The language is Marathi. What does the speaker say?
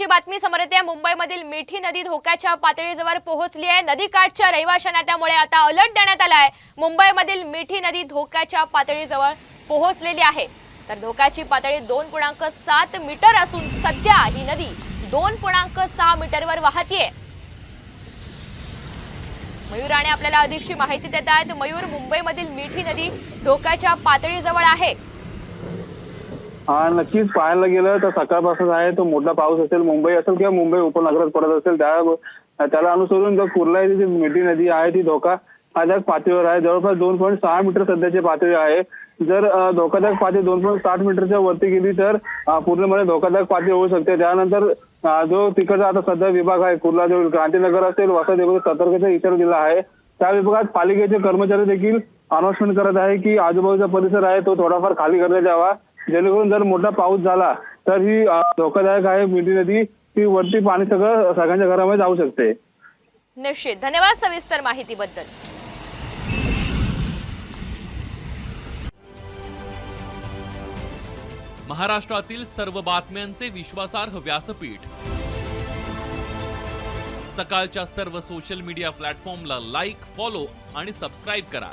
महत्वाची बातमी समोर येते. मुंबईमधील मिठी नदी धोक्याच्या पातळीजवळ पोहोचली आहे. नदीकाठच्या रहिवाशांना त्यामुळे आता अलर्ट देण्यात आला आहे. मुंबईमधील मिठी नदी धोक्याच्या पातळीजवळ पोहोचलेली आहे. तर धोक्याची पातळी दोन पूर्णांक सात मीटर असून सध्या ही नदी दोन पूर्णांक सहा मीटरवर वाहतीये. मयूर राणे आपल्याला अधिकची माहिती देत आहेत. मयूर मुंबईमधील मिठी नदी धोक्याच्या पातळीजवळ आहे. हा नक्कीच. पाहायला गेलं तर सकाळपासून आहे तो मोठा पाऊस असेल मुंबई असेल किंवा मुंबई उपनगरात पडत असेल त्या त्याला अनुसरून जर कुर्ला जी मिठी नदी आहे ती धोका धोकादायक पातळीवर आहे. जवळपास दोन पॉईंट सहा मीटर सध्याची पातळी आहे. जर धोकादायक पातळी दोन पॉईंट साठ मीटरच्या वरती गेली तर पूर्णपणे धोकादायक पातळी होऊ शकते. त्यानंतर जो तिकडचा आता सध्या विभाग आहे कुर्ला जो क्रांतीनगर असेल वसत विभाग सतर्कचा इशारा दिला आहे त्या विभागात पालिकेचे कर्मचारी देखील अनाउन्समेंट करत आहे की आजूबाजूचा परिसर आहे तो थोडाफार खाली करण्यात यावा. जेणेकरून जर मोठा पाऊस झाला तर ही धोकादायक आहे मिठी नदी. ती वरती पाणी सगळं सगळ्यांच्या घरामध्ये जाऊ शकते. निश्चित. धन्यवाद सविस्तर माहितीबद्दल. महाराष्ट्रातील सर्व बातम्यांचे विश्वासार्ह व्यासपीठ. सकाळच्या सर्व सोशल मीडिया प्लॅटफॉर्मला लाईक फॉलो आणि सबस्क्राईब करा.